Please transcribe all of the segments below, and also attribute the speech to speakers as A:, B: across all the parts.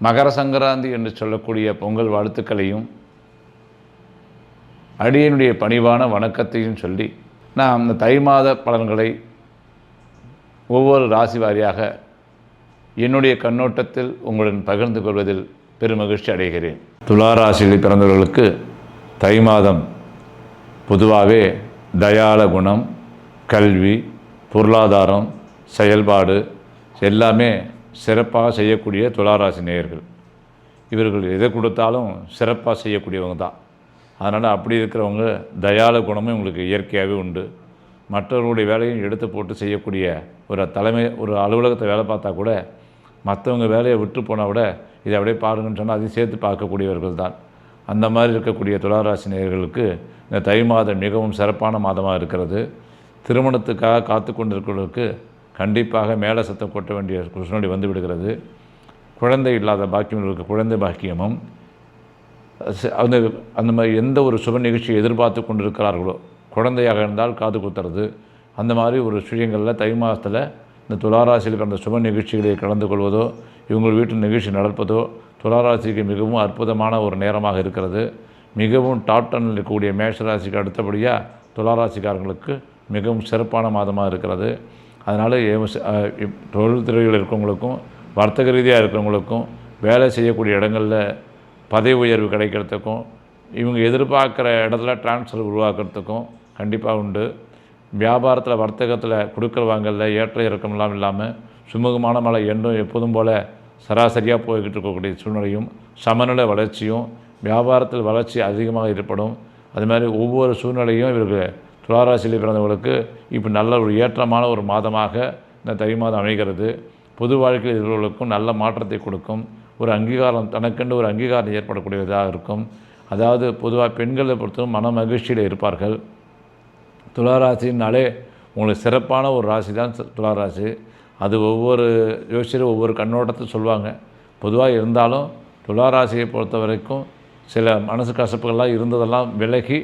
A: மகர சங்கராந்தி என்று சொல்லக்கூடிய பொங்கல் வாழ்த்துக்களையும் அடியனுடைய பணிவான வணக்கத்தையும் சொல்லி நான் அந்த தை மாத பலன்களை ஒவ்வொரு ராசி வாரியாக என்னுடைய கண்ணோட்டத்தில் உங்களுடன் பகிர்ந்து கொள்வதில் பெருமகிழ்ச்சி அடைகிறேன். துலா ராசியில் பிறந்தவர்களுக்கு தை மாதம் பொதுவாகவே தயாள குணம் கல்வி பொருளாதாரம் செயல்பாடு எல்லாமே சிறப்பாக செய்யக்கூடிய துளாராசி நேயர்கள். இவர்கள் எதை கொடுத்தாலும் சிறப்பாக செய்யக்கூடியவங்க தான். அதனால் அப்படி இருக்கிறவங்க தயாள குணமும் உங்களுக்கு இயற்கையாகவே உண்டு. மற்றவர்களுடைய வேலையும் எடுத்து போட்டு செய்யக்கூடிய ஒரு தலைமை ஒரு அலுவலகத்தை வேலை பார்த்தா கூட மற்றவங்க வேலையை விட்டு போனால் கூட இதை அப்படியே பாருங்கன்னு சொன்னால் அதையும் சேர்த்து பார்க்கக்கூடியவர்கள் தான். அந்த மாதிரி இருக்கக்கூடிய துளாராசி நேயர்களுக்கு இந்த தை மாதம் மிகவும் சிறப்பான மாதமாக இருக்கிறது. திருமணத்துக்காக காத்து கொண்டிருக்கிறவர்களுக்கு கண்டிப்பாக மேலே சத்தம் கொட்ட வேண்டிய கிருஷ்ணனுடைய வந்து விடுகிறது. குழந்தை இல்லாத பாக்கியங்களுக்கு குழந்தை பாக்கியமும் அந்த அந்த மாதிரி எந்த ஒரு சுப நிகழ்ச்சியை எதிர்பார்த்து கொண்டிருக்கிறார்களோ குழந்தையாக இருந்தால் காது குத்துறது அந்த மாதிரி ஒரு விஷயங்களில் தை மாதத்தில் இந்த துளாராசியில் பிறந்த சுப நிகழ்ச்சிகளை கலந்து கொள்வதோ இவங்க வீட்டில் நிகழ்ச்சி நடப்பதோ துளாராசிக்கு மிகவும் அற்புதமான ஒரு நேரமாக இருக்கிறது. மிகவும் டாப் டனில் இருக்கக்கூடிய மேஷராசிக்கு அடுத்தபடியாக துளாராசிக்காரங்களுக்கு மிகவும் சிறப்பான மாதமாக இருக்கிறது. அதனால் தொழில் துறையில் இருக்கிறவங்களுக்கும் வர்த்தக ரீதியாக இருக்கிறவங்களுக்கும் வேலை செய்யக்கூடிய இடங்களில் பதவி உயர்வு கிடைக்கிறதுக்கும் இவங்க எதிர்பார்க்குற இடத்துல டிரான்ஸ்ஃபர் உருவாக்குறதுக்கும் கண்டிப்பாக உண்டு. வியாபாரத்தில் வர்த்தகத்தில் கொடுக்கல் வாங்கல ஏற்ற இறக்கமெல்லாம் இல்லாமல் சுமூகமான மழை என்றும் எப்போதும் போல் சராசரியாக போய்கிட்டு இருக்கக்கூடிய சூழ்நிலையும் சமநிலை வளர்ச்சியும் வியாபாரத்தில் வளர்ச்சி அதிகமாக ஏற்படும். அது மாதிரி ஒவ்வொரு சூழ்நிலையும் இவருக்கு துளாராசியில் பிறந்தவங்களுக்கு இப்போ நல்ல ஒரு ஏற்றமான ஒரு மாதமாக இந்த தை மாதம் அமைகிறது. பொது வாழ்க்கையில் இருவர்களுக்கும் நல்ல மாற்றத்தை கொடுக்கும். ஒரு அங்கீகாரம் தனக்கென்று ஒரு அங்கீகாரம் ஏற்படக்கூடியதாக இருக்கும். அதாவது பொதுவாக பெண்களை பொறுத்தவரை மன மகிழ்ச்சியில் இருப்பார்கள். துளாராசினாலே உங்களுக்கு சிறப்பான ஒரு ராசி தான் துளாராசி. அது ஒவ்வொரு யோசிச்சரும் ஒவ்வொரு கண்ணோட்டத்தை சொல்லுவாங்க பொதுவாக இருந்தாலும் துளாராசியை பொறுத்த வரைக்கும் சில மனசு கசப்புகள்லாம் இருந்ததெல்லாம் விலகி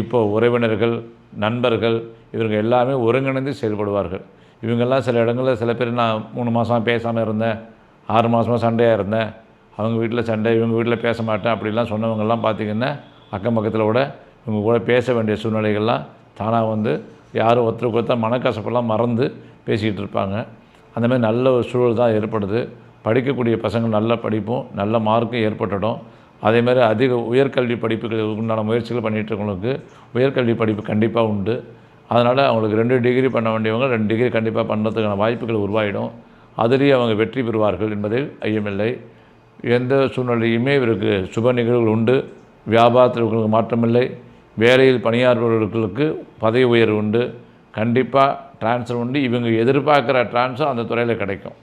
A: இப்போ உறவினர்கள் நண்பர்கள் இவங்க எல்லாமே ஒருங்கிணைந்து செயல்படுவார்கள். இவங்கெல்லாம் சில இடங்களில் சில பேர் நான் மூணு மாதம் பேசாமல் இருந்தேன் ஆறு மாதமாக சண்டையாக இருந்தேன் அவங்க வீட்டில் சண்டை இவங்க வீட்டில் பேச மாட்டேன் அப்படிலாம் சொன்னவங்கெல்லாம் பார்த்திங்கன்னா அக்கம் பக்கத்தில் கூட இவங்க கூட பேச வேண்டிய சூழ்நிலைகள்லாம் தானாக வந்து யாரும் ஒருத்தருக்கு ஒருத்தர் மனக்கசப்பெல்லாம் மறந்து பேசிக்கிட்டு இருப்பாங்க. அந்தமாதிரி நல்ல ஒரு சூழல் தான் ஏற்படுது. படிக்கக்கூடிய பசங்கள் நல்ல படிப்பும் நல்ல மார்க்கும் ஏற்பட்டுடும். அதே மாதிரி அதிக உயர்கல்வி படிப்புகள் உண்டான முயற்சிகள் பண்ணிகிட்டு இருக்கவங்களுக்கு உயர்கல்வி படிப்பு கண்டிப்பாக உண்டு. அதனால் அவங்களுக்கு ரெண்டு டிகிரி பண்ண வேண்டியவங்க ரெண்டு டிகிரி கண்டிப்பாக பண்ணுறதுக்கான வாய்ப்புகள் உருவாயிடும். அதிலேயே அவங்க வெற்றி பெறுவார்கள் என்பதில் ஐயமில்லை. எந்த சூழ்நிலையுமே இவருக்கு சுப நிகழ்வுகள் உண்டு. வியாபாரத்தில் மாற்றமில்லை. வேலையில் பணியாற்றுபவர்களுக்கு பதவி உயர்வு உண்டு. கண்டிப்பாக ட்ரான்ஸ்ஃபர் உண்டு. இவங்க எதிர்பார்க்குற ட்ரான்ஸ்ஃபர் அந்த துறையில் கிடைக்கும்.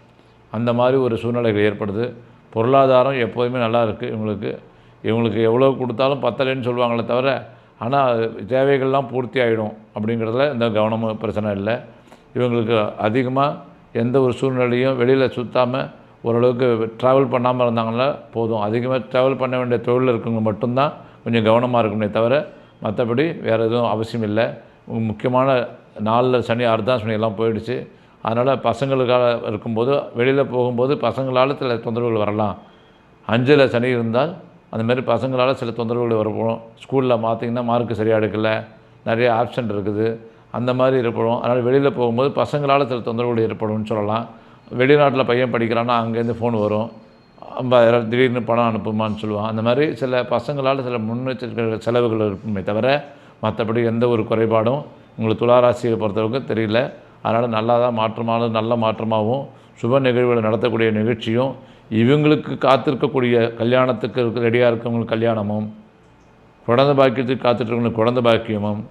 A: அந்த மாதிரி ஒரு சூழ்நிலைகள் ஏற்படுது. பொருளாதாரம் எப்போதுமே நல்லா இருக்குது இவங்களுக்கு. இவங்களுக்கு எவ்வளோ கொடுத்தாலும் பத்தலைன்னு சொல்லுவாங்களே தவிர ஆனால் தேவைகள்லாம் பூர்த்தி ஆகிடும் அப்படிங்கிறதுல எந்த கவனமும் பிரச்சனை இல்லை. இவங்களுக்கு அதிகமாக எந்த ஒரு சூழ்நிலையும் வெளியில் சுற்றாமல் ஓரளவுக்கு ட்ராவல் பண்ணாமல் இருந்தாங்கன்னா போதும். அதிகமாக ட்ராவல் பண்ண வேண்டிய தொழிலில் இருக்கவங்க மட்டும்தான் கொஞ்சம் கவனமாக இருக்கணுமே தவிர மற்றபடி வேறு எதுவும் அவசியம் இல்லை. முக்கியமான நாளில் சனி அர்த்தம் சனி எல்லாம் போயிடுச்சு. அதனால் பசங்களுக்காக இருக்கும்போது வெளியில் போகும்போது பசங்களால் சில தொந்தரவுகள் வரலாம். அஞ்சில் சனி இருந்தால் அந்த மாதிரி பசங்களால் சில தொந்தரவுகள் வரப்படும் ஸ்கூலில் பார்த்திங்கன்னா மார்க்கு சரியாக எடுக்கல. நிறைய ஆப்ஷன் இருக்குது. அந்த மாதிரி ஏற்படும் அதனால் வெளியில் போகும்போது பசங்களால் சில தொந்தரவுகள் ஏற்படும்னு சொல்லலாம். வெளிநாட்டில் பையன் படிக்கிறான்னா அங்கேருந்து ஃபோன் வரும். ஐம்பதாயிரம் திடீர்னு பணம் அனுப்புமான்னு சொல்லுவான். அந்த மாதிரி சில பசங்களால் சில முன்னெச்சரிக்கை செலவுகள் இருக்குமே தவிர மற்றபடி எந்த ஒரு குறைபாடும் உங்களுக்கு துளாராசியை பொறுத்தவரைக்கும் தெரியல. அதனால் நல்லா தான் மாற்றமானது நல்ல மாற்றமாகவும் சுப நிகழ்வுகளை நடத்தக்கூடிய நிகழ்ச்சியும் இவங்களுக்கு காத்திருக்கக்கூடிய கல்யாணத்துக்கு இருக்க ரெடியாக இருக்கவங்களுக்கு கல்யாணமும் குழந்தை பாக்கியத்துக்கு காத்துட்ருக்கவங்களுக்கு குழந்தை பாக்கியமும்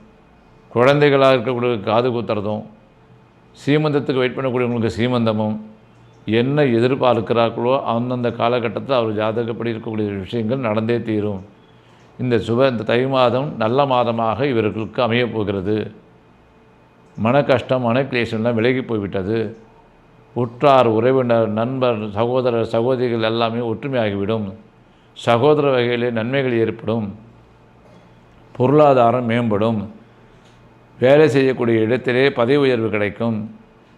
A: குழந்தைகளாக இருக்கக்கூடிய காது குத்துறதும் சீமந்தத்துக்கு வெயிட் பண்ணக்கூடியவங்களுக்கு சீமந்தமும் என்ன எதிர்பார்க்கிறார்களோ அந்தந்த காலகட்டத்தில் அவர் ஜாதகப்படி இருக்கக்கூடிய விஷயங்கள் நடந்தே தீரும். இந்த சுப இந்த தை மாதம் நல்ல மாதமாக இவர்களுக்கு அமையப் போகிறது. மன கஷ்டம் மன கிளேசம்லாம் விலகி போய்விட்டது. உற்றார் உறவினர் நண்பர் சகோதரர் சகோதரிகள் எல்லாமே ஒற்றுமையாகிவிடும். சகோதர வகையிலே நன்மைகள் ஏற்படும். பொருளாதாரம் மேம்படும். வேலை செய்யக்கூடிய இடத்திலே பதவி உயர்வு கிடைக்கும்.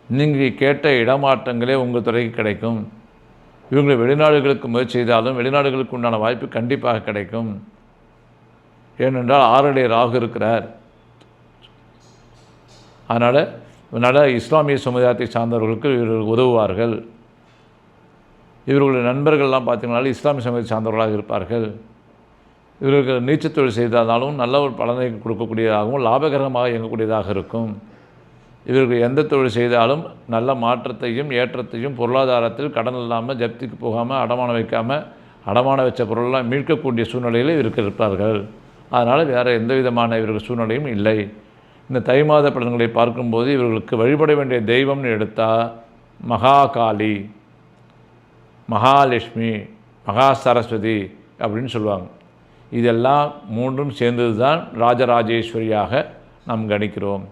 A: நீங்கள் கேட்ட இடமாற்றங்களே உங்கள் துறைக்கு கிடைக்கும். இவங்களை வெளிநாடுகளுக்கு முயற்சி செய்தாலும் வெளிநாடுகளுக்கு உண்டான வாய்ப்பு கண்டிப்பாக கிடைக்கும். ஏனென்றால் ஆறடை ராகு இருக்கிறார். அதனால் அதனால் இஸ்லாமிய சமுதாயத்தை சார்ந்தவர்களுக்கு இவர்கள் உதவுவார்கள். இவர்களுடைய நண்பர்கள்லாம் பார்த்தீங்கனாலும் இஸ்லாமிய சமூகத்தை சார்ந்தவர்களாக இருப்பார்கள். இவர்களுக்கு நீச்சல் தொழில் செய்தாலும் நல்ல ஒரு பலனை கொடுக்கக்கூடியதாகவும் லாபகரமாக இயங்கக்கூடியதாக இருக்கும். இவர்கள் எந்த தொழில் செய்தாலும் நல்ல மாற்றத்தையும் ஏற்றத்தையும் பொருளாதாரத்தில் கடன் இல்லாமல் ஜப்திக்கு போகாமல் அடமானம் வைக்காமல் அடமானம் வச்ச பொருளெல்லாம் மீட்கக்கூடிய சூழ்நிலையில் இவருக்கு இருப்பார்கள். அதனால் வேறு எந்த விதமான இவர்கள் சூழ்நிலையும் இல்லை. இந்த தை மாத பலன்களை பார்க்கும்போது இவர்களுக்கு வழிபட வேண்டிய தெய்வம்னு எடுத்தால் மகாகாளி மகாலட்சுமி மகா சரஸ்வதி அப்படின்னு சொல்லுவாங்க. இதெல்லாம் மூன்றும் சேர்ந்தது தான் ராஜராஜேஸ்வரியாக நாம் கணிக்கிறோம்.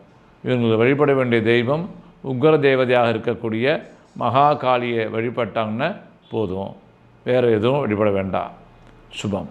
A: இவங்களுக்கு வழிபட வேண்டிய தெய்வம் உக்ர தேவதையாக இருக்கக்கூடிய மகா காளியை வழிபட்டாங்கன்னா போதும். வேறு எதுவும் வழிபட வேண்டாம். சுபம்.